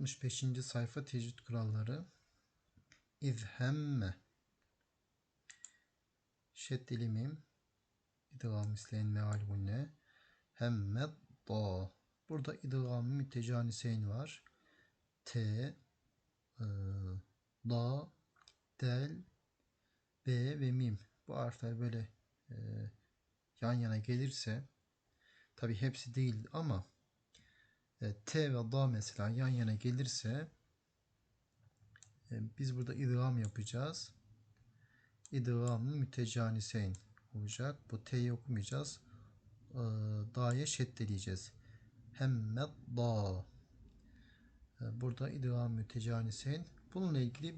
65. sayfa tecvid kuralları. İzhemme. Şeddeli mim. İdgam misleyin meal gunne. Hemmed da. Burada idgam mütecaniseyn var. T, e, da, del, b ve mim. Bu harfler böyle e, yan yana gelirse tabi hepsi değil ama T ve da mesela yan yana gelirse e, biz burada idgam yapacağız. İdgamı mütecaniseyn olacak. Bu T'yi okumayacağız. E, da'ya şeddeleyeceğiz. Hemmed da. E, burada idgam mütecaniseyn. Bununla ilgili e,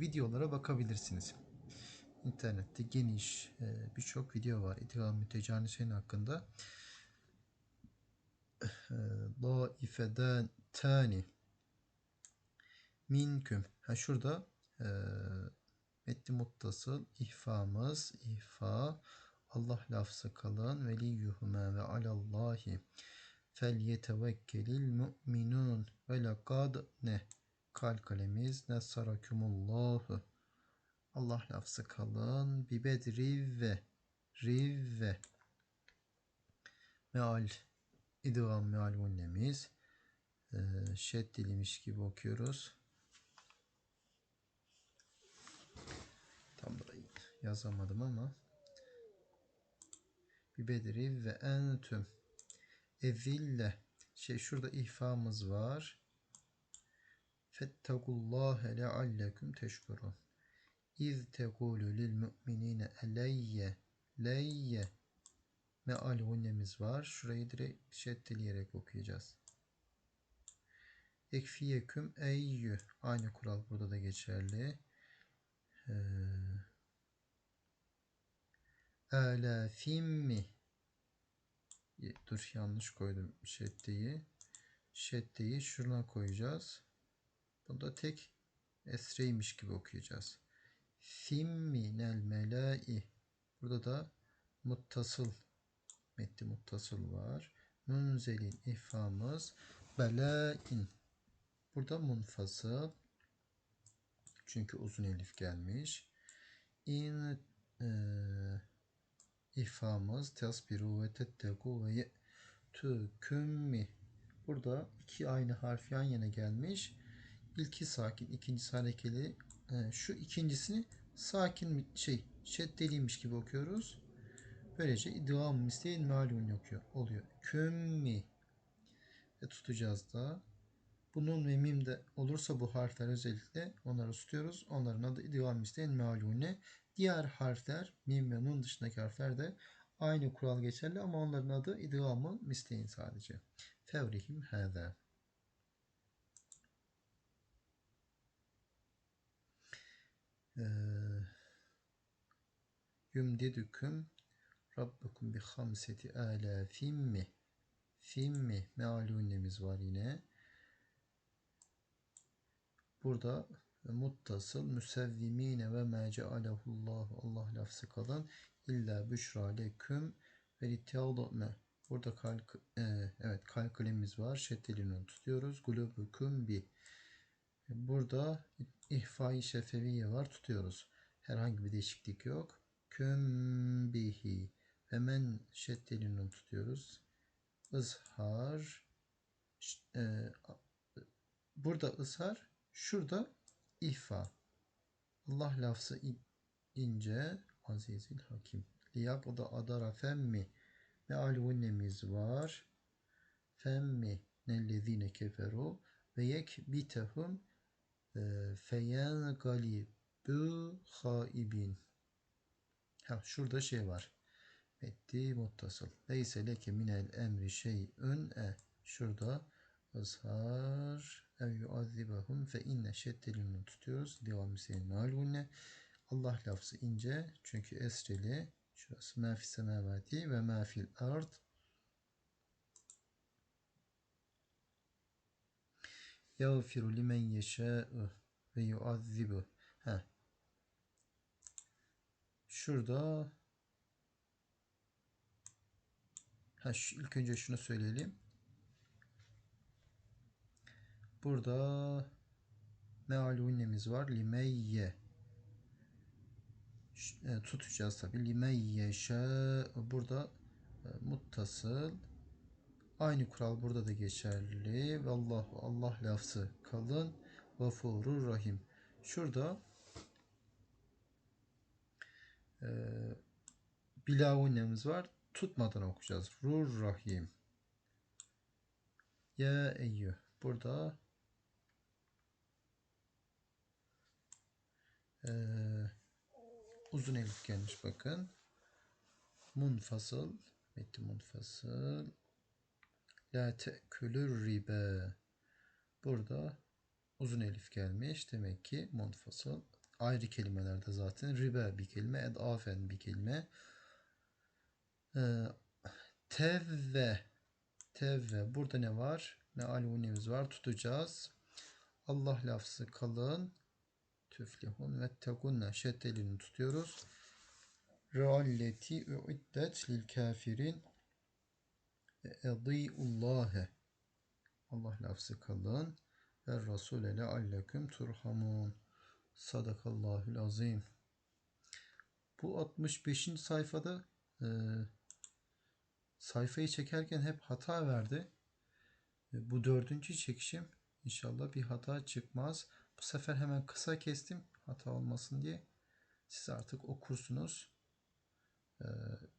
videolara bakabilirsiniz. İnternette geniş e, birçok video var. İdgam mütecaniseyn hakkında. Daifeden tani. Minküm. Ha şurada e, metni muttasıl. İhfamız ihfa. Allah lafzı kalın veliyyuhuma ve alallahi. Fel yetevekkelil mu'minun. Ve lekad ne? Kal kalemiz. Nesarakumullahu Allah lafzı kalın bi bedri ve riv ve meal idgam meal gunnemiz e, şeddelimiş gibi okuyoruz. Tam da yazamadım ama bir bedri ve entüm eville şey şurada ihfamız var. Fettakullâhe lealleküm teşkurun. İz tegulu lil müminine eleyye leyye meal gunnemiz var. Şurayı direkt şeddeleyerek okuyacağız. Ekfiyeküm eyyü. Aynı kural burada da geçerli. Ee, Elafim mi? Dur yanlış koydum şeddeyi. Şeddeyi şuna koyacağız. Bunda tek esreymiş gibi okuyacağız. Fim minel melai. Burada da muttasıl metni muttasıl var. Münzelin ifhamız belain. Burada munfasıl. Çünkü uzun elif gelmiş. İn e, ifhamız tasbiru ve tettegu ve ye'tükümmi. Burada iki aynı harf yan yana gelmiş. İlki sakin, ikincisi harekeli. E, şu ikincisini sakin şey şeddeliymiş gibi okuyoruz. Böylece idgam misleyin malum okuyor, oluyor. Kümmi ve tutacağız da. Bunun ve mim de olursa bu harfler özellikle onları tutuyoruz. Onların adı idgam misleyin malune. Diğer harfler mim ve nun dışındaki harfler de aynı kural geçerli ama onların adı idgamı misleyin sadece. Fevrihim hâzâ. Ee, yumdidüküm Rabbukum bi hamseti ala fimmi fimmi mealunemiz var yine. Burada muttasıl müsevvimine ve ma cealehullahu Allah lafzı kalın illa büşra leküm ve litteadme Burada kalk, e, evet kalkülemiz var. Şeddelini tutuyoruz. Gulubukum bi. Burada ihfai şefeviye var. Tutuyoruz. Herhangi bir değişiklik yok. Küm bihi. Hemen şeddelini tutuyoruz. Izhar. E, burada ızhar. Şurada ihfa. Allah lafzı ince. Azizil hakim. Liyakda adara femmi. Meal gunnemiz var. Femmi nellezine keferu ve yekbitehum feyen galibu haibin. Ha, şurada şey var. Etti muttasıl. Leyse leke minel emri şey'ün e. Şurada ızhar ev yuazibahum fe inne şeddelini tutuyoruz. Devam senin malune. Allah lafzı ince. Çünkü esreli. Şurası ma fi semavati ve ma fil ard. Yağfiru limen yeşâ'u ve yuazzibu. Şurada ha, şu, ilk önce şunu söyleyelim. Burada mealunemiz var. Limeyye. E, tutacağız tabi. Limeyye burada e, muttasıl. Aynı kural burada da geçerli. Vallahu Allah lafzı kalın. Gafurur rahim. Şurada e, bilavunemiz var. Tutmadan okuyacağız. Rur rahim. Ya eyyü. Burada e, uzun elif gelmiş bakın. Munfasıl. Metti munfasıl. La te'külür ribe. Burada uzun elif gelmiş. Demek ki munfasıl. Ayrı kelimelerde zaten. Ribe bir kelime. Edafen bir kelime. Ee, tevve. Tevve. Burada ne var? Mealunimiz var. Tutacağız. Allah lafzı kalın. Tüflihun ve tekunne. Şeddelini tutuyoruz. Realleti uiddet lil kafirin. Edi'ullâhe. Allah lafzı kalın. Ve Rasule lealleküm turhamun. Sadakallahül azim. Bu 65. sayfada e, sayfayı çekerken hep hata verdi. E, bu dördüncü çekişim. İnşallah bir hata çıkmaz. Bu sefer hemen kısa kestim. Hata olmasın diye. Siz artık okursunuz. E,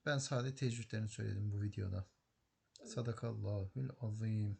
ben sadece tecrütlerini söyledim bu videoda. Sadakallahül azim.